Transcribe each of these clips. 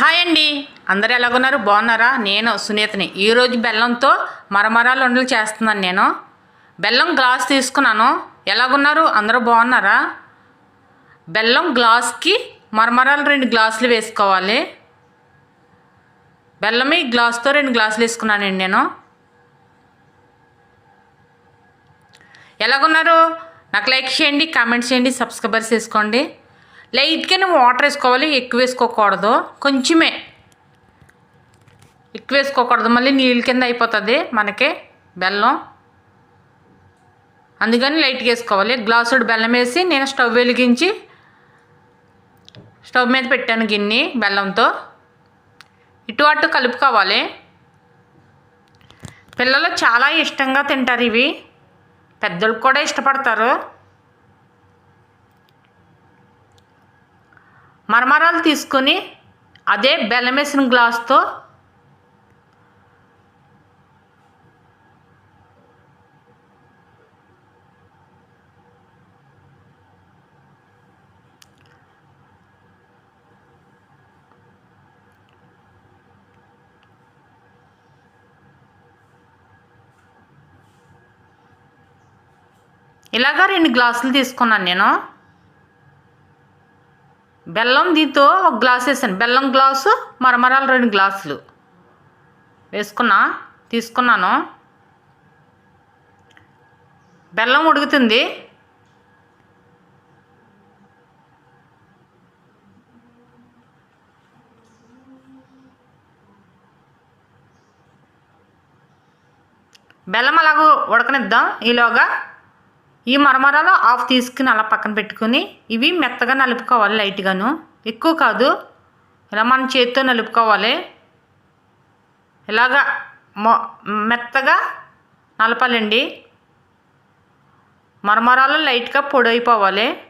Hi అండి. అందరు ఎలాగున్నారు? బాగున్నారా? నేను సునీతని. ఈరోజు బెల్లంతో మరమరాలు వండలు చేస్తున్నాను నేను. బెల్లం గ్లాస్ తీసుకున్నాను. ఎలాగున్నారు? అందరూ బాగున్నారా? బెల్లం గ్లాస్కి మరమరాలు రెండు గ్లాసులు వేసుకోవాలి. బెల్లం ఈ గ్లాస్తో రెండు గ్లాసులు వేసుకున్నానండి నేను. ఎలాగున్నారు? నాకు లైక్ చేయండి కామెంట్ చేయండి సబ్స్క్రైబర్స్ చేసుకోండి లైట్గానే వాటర్ వేసుకోవాలి ఎక్కువ వేసుకోకూడదు. కొంచెమే. ఎక్కువ వేసుకోకూడదు. మళ్ళీ నీళ్ళ కింద అయిపోతుంది మనకి బెల్లం. అందుకని లైట్గా వేసుకోవాలి. గ్లాసుడు బెల్లం వేసి నేను స్టవ్ వెలిగించి స్టవ్ మీద పెట్టాను గిన్నె బెల్లంతో. ఇటు అటు కలుపుకోవాలి. పిల్లలు చాలా ఇష్టంగా తింటారు ఇవి. పెద్దలు కూడా ఇష్టపడతారు. మరమరాలు తీసుకొని అదే బెల్లం వేసిన గ్లాస్తో ఇలాగా రెండు గ్లాసులు తీసుకున్నాను నేను. బెల్లం దీంతో ఒక గ్లాస్ వేసాను. బెల్లం గ్లాసు మరమరాలు రెండు గ్లాసులు. వేసుకున్నా తీసుకున్నాను. బెల్లం ఉడుకుతుంది. బెల్లం అలాగ ఉడకనిద్దాం. ఈలోగా ఈ మరమరాలు ఆఫ్ తీసుకుని అలా పక్కన పెట్టుకుని ఇవి మెత్తగా నలుపుకోవాలి లైట్గాను. ఎక్కువ కాదు. ఇలా మన చేతితో నలుపుకోవాలి. ఇలాగా మొ మెత్తగా నలపాలండి. మరమరాలు లైట్గా పొడైపోవాలి.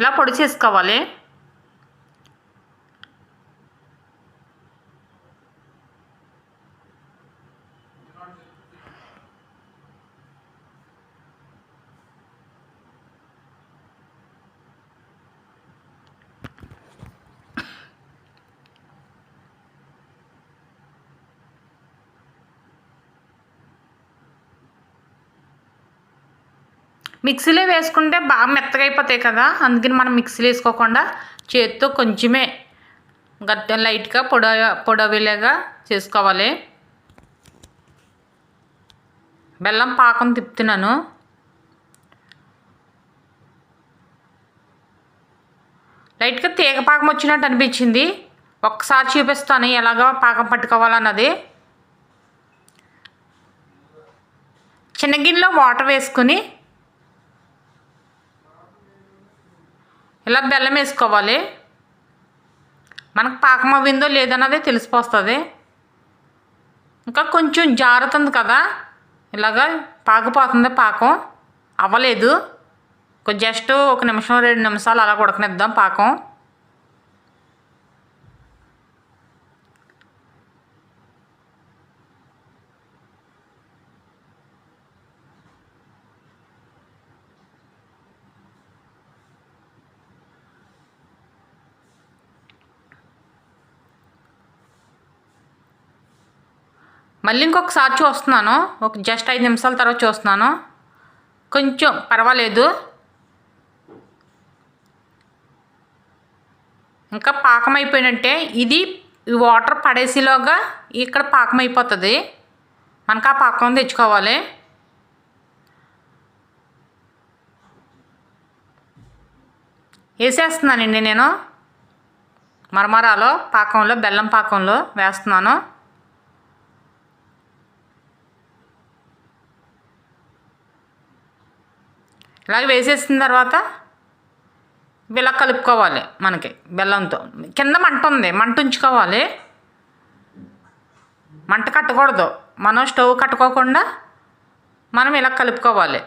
ఇలా పొడి చేసుకోవాలి? మిక్సీలో వేసుకుంటే బాగా మెత్తగా అయిపోతాయి కదా అందుకని మనం మిక్సీలో వేసుకోకుండా చేతితో కొంచెమే గట్టి లైట్గా పొడ పొడవిలేగా చేసుకోవాలి. బెల్లం పాకం తిప్పుతున్నాను. లైట్గా తీగ పాకం వచ్చినట్టు అనిపించింది. ఒక్కసారి చూపిస్తాను ఎలాగో పాకం పట్టుకోవాలన్నది. చిన్న గిన్నెలో వాటర్ వేసుకుని ఇలా బెల్లం వేసుకోవాలి. మనకు పాకం అవ్విందో లేదన్నది తెలిసిపోస్తుంది. ఇంకా కొంచెం జారుతుంది కదా. ఇలాగా పాకిపోతుంది పాకం. అవ్వలేదు. జస్ట్ ఒక నిమిషం రెండు నిమిషాలు అలా ఉడకనిద్దాం పాకం. మళ్ళీ ఇంకొకసారి చూస్తున్నాను. ఒక జస్ట్ ఐదు నిమిషాల తర్వాత చూస్తున్నాను. కొంచెం పర్వాలేదు. ఇంకా పాకం అయిపోయినట్టే ఇది ఈ వాటర్ పడేసేలోగా ఇక్కడ పాకం అయిపోతుంది. మనకు ఆ పాకం తెచ్చుకోవాలి. వేసేస్తున్నానండి నేను. మరమరాలో పాకంలో బెల్లం పాకంలో వేస్తున్నాను. ఇలాగ వేసేసిన తర్వాత ఇలా కలుపుకోవాలి మనకి బెల్లంతో. కింద మంట ఉంది మంట ఉంచుకోవాలి. మంట కట్టకూడదు. మనం స్టవ్ కట్టుకోకుండా మనం ఇలా కలుపుకోవాలి.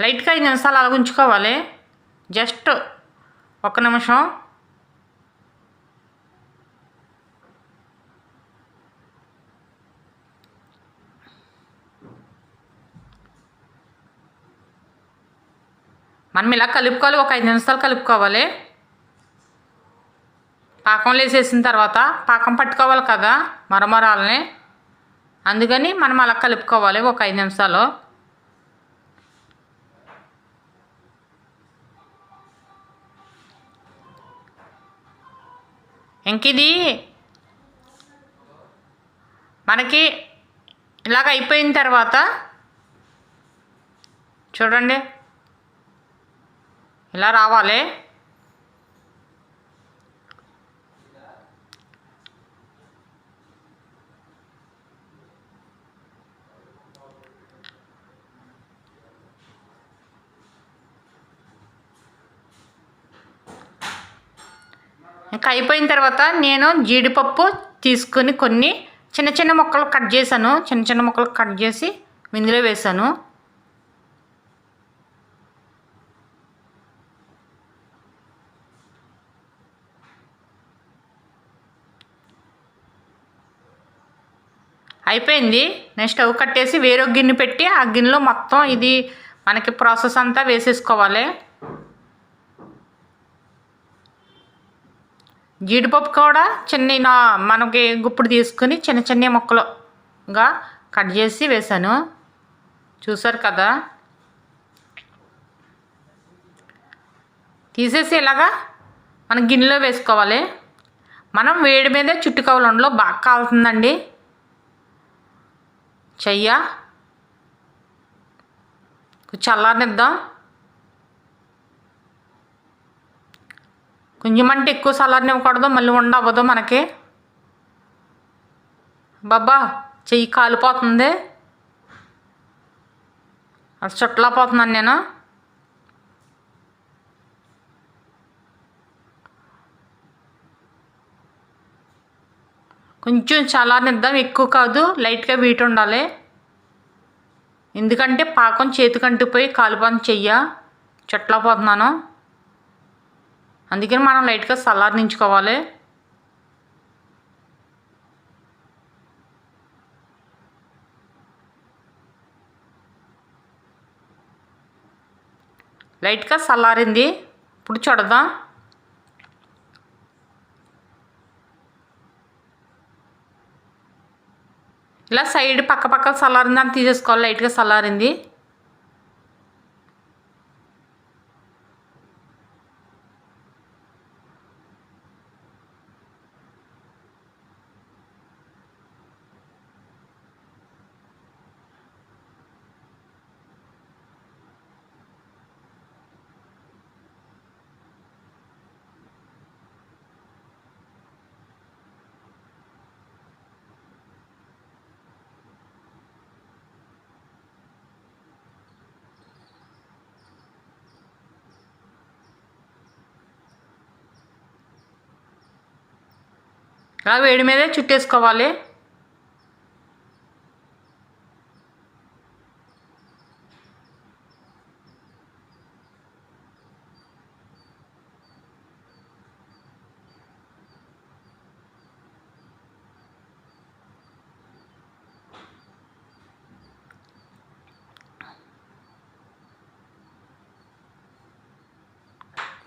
లైట్గా ఐదు నిమిషాలు అలా ఉంచుకోవాలి జస్ట్ ఒక నిమిషం. మనం ఇలా కలుపుకోవాలి ఒక ఐదు నిమిషాలు కలుపుకోవాలి. పాకంలో వేసేసిన తర్వాత పాకం పట్టుకోవాలి కదా మరమరాలని. అందుకని మనం అలా కలుపుకోవాలి ఒక ఐదు నిమిషాలు. ఇంక ఇది మనకి ఇలాగ అయిపోయిన తర్వాత చూడండి. ఇలా రావాలి. అయిపోయిన తర్వాత నేను జీడిపప్పు తీసుకుని కొన్ని చిన్న చిన్న ముక్కలు కట్ చేశాను. చిన్న చిన్న ముక్కలు కట్ చేసి ఇందులో వేసాను అయిపోయింది. నేను స్టవ్ కట్టేసి వేరే గిన్నె పెట్టి ఆ గిన్నెలో మొత్తం ఇది మనకి ప్రాసెస్ అంతా వేసేసుకోవాలి. జీడిపప్పు కూడా చిన్న మనకి గుప్పుడు తీసుకుని చిన్న చిన్న ముక్కలుగా కట్ చేసి వేసాను చూసారు కదా? తీసేసి ఇలాగా మన గిన్నెలో వేసుకోవాలి. మనం వేడి మీదే చుట్టుకోవాలి ఉండలో బాగా కాలుతుందండి. చెయ్య. చల్లారనిద్దాం. కొంచెం అంటే ఎక్కువ చల్లారనివ్వకూడదు మళ్ళీ ఉండవద్దు మనకి. బాబా చెయ్యి కాలిపోతుంది. అది చుట్టలా పోతున్నాను నేను. కొంచెం చల్లారనిద్దాం ఎక్కువ కాదు లైట్గా వీటి ఉండాలి. ఎందుకంటే పాకం చేతికి అంటిపోయి కాలిపోతుంది చెయ్య. చెట్లా పోతున్నాను. అందుకని మనం లైట్గా చల్లారనించుకోవాలి లైట్గా చల్లారింది ఇప్పుడు చూడదాం. ఇలా సైడ్ పక్క పక్క చల్లారింది అని తీసేసుకోవాలి. లైట్గా చల్లారింది ఇలా వేడి మీదే చుట్టేసుకోవాలి.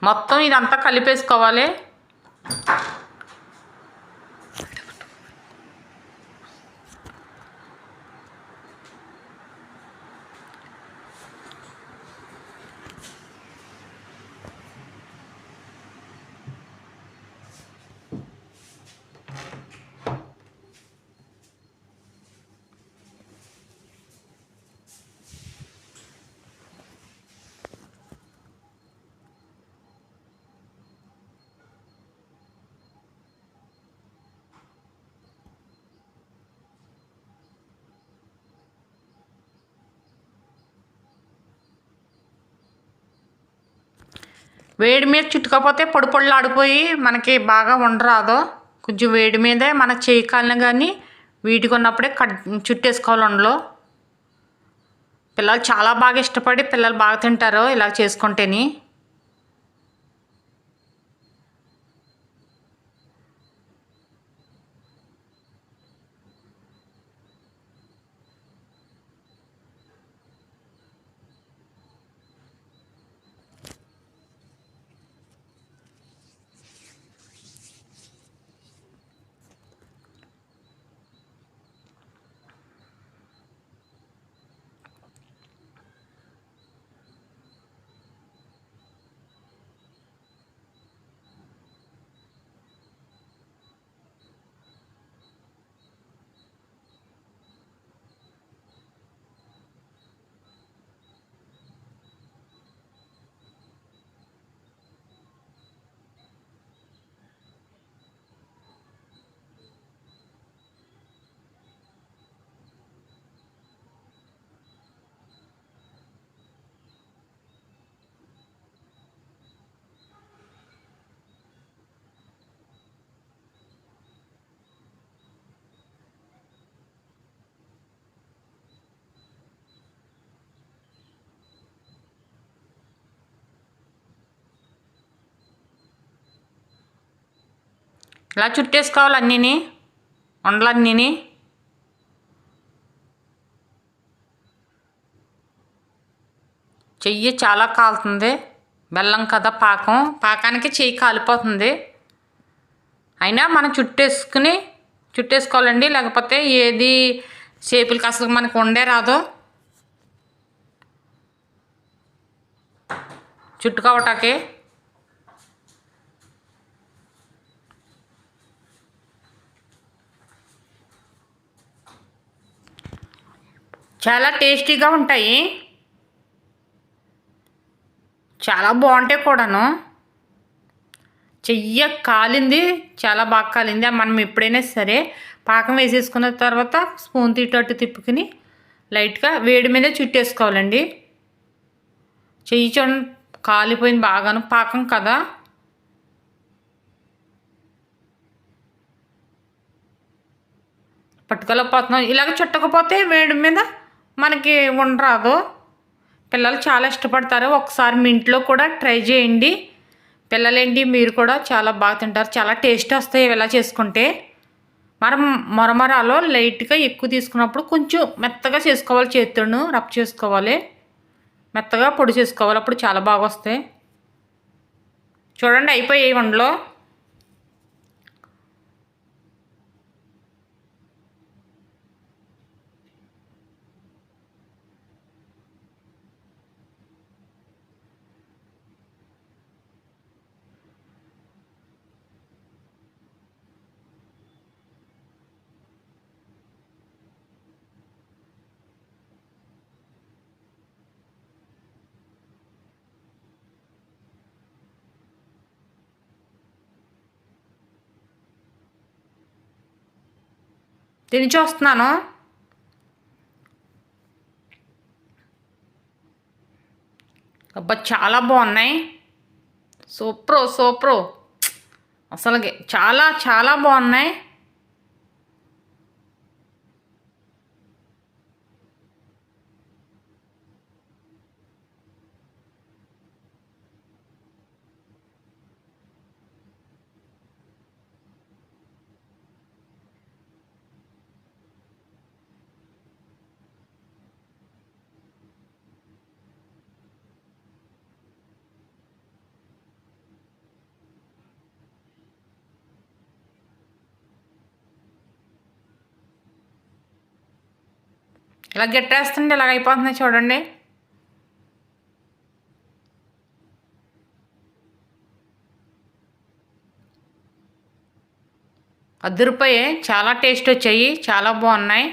మొత్తం ఇదంతా కలిపేసుకోవాలి. వేడి మీద చుట్టుకపోతే పొడి పొడిలు మనకి బాగా ఉండరాదు. కొంచెం వేడి మీదే మన చేయి కాలిన కానీ వీటికి ఉన్నప్పుడే కట్ చుట్టేసుకోవాలి ఉండలో. పిల్లలు చాలా బాగా ఇష్టపడి పిల్లలు బాగా తింటారు ఇలా చేసుకుంటేని. ఇలా చుట్టేసుకోవాలి అన్నీని? ఉండలన్నీని? చెయ్యి చాలా కాలుతుంది. బెల్లం కదా పాకం. పాకానికి చెయ్యి కాలిపోతుంది. అయినా మనం చుట్టేసుకుని చుట్టేసుకోవాలండి. లేకపోతే ఏది షేపులకి అసలు మనకు ఉండే రాదు. చుట్టుకోవటానికి. చాలా టేస్టీగా ఉంటాయి. చాలా బాగుంటాయి కూడాను. చెయ్య కాలింది చాలా బాగా కాలింది. మనం ఎప్పుడైనా సరే పాకం వేసేసుకున్న తర్వాత స్పూన్ తీటట్టు తిప్పుకుని లైట్గా వేడి మీద చుట్టేసుకోవాలండి. చెయ్యి చూడండి కాలిపోయింది బాగాను. పాకం కదా. పట్టుకోలేకపోతున్నాం. ఇలాగ చుట్టకపోతే వేడి మీద మనకి ఉండరాదు. పిల్లలు చాలా ఇష్టపడతారు. ఒకసారి మీ ఇంట్లో కూడా ట్రై చేయండి. పిల్లలేంటి? మీరు కూడా చాలా బాగా తింటారు. చాలా టేస్ట్ వస్తాయి ఇలా చేసుకుంటే. మనం మొరమరాలో లైట్గా ఎక్కువ తీసుకున్నప్పుడు కొంచెం మెత్తగా చేసుకోవాలి. చేతులను రబ్ చేసుకోవాలి. మెత్తగా పొడి చేసుకోవాలి. అప్పుడు చాలా బాగా వస్తాయి. చూడండి అయిపోయాయి వండలో తిని చూస్తున్నాను. అబ్బా చాలా బాగున్నాయి. సూప్రో సూప్రో. అసలుకి చాలా చాలా బాగున్నాయి. ఇలా గట్టేస్తుంటే ఇలాగ అయిపోతుంది చూడండి. అద్దరిపోయాయి చాలా టేస్ట్ వచ్చాయి చాలా బాగున్నాయి.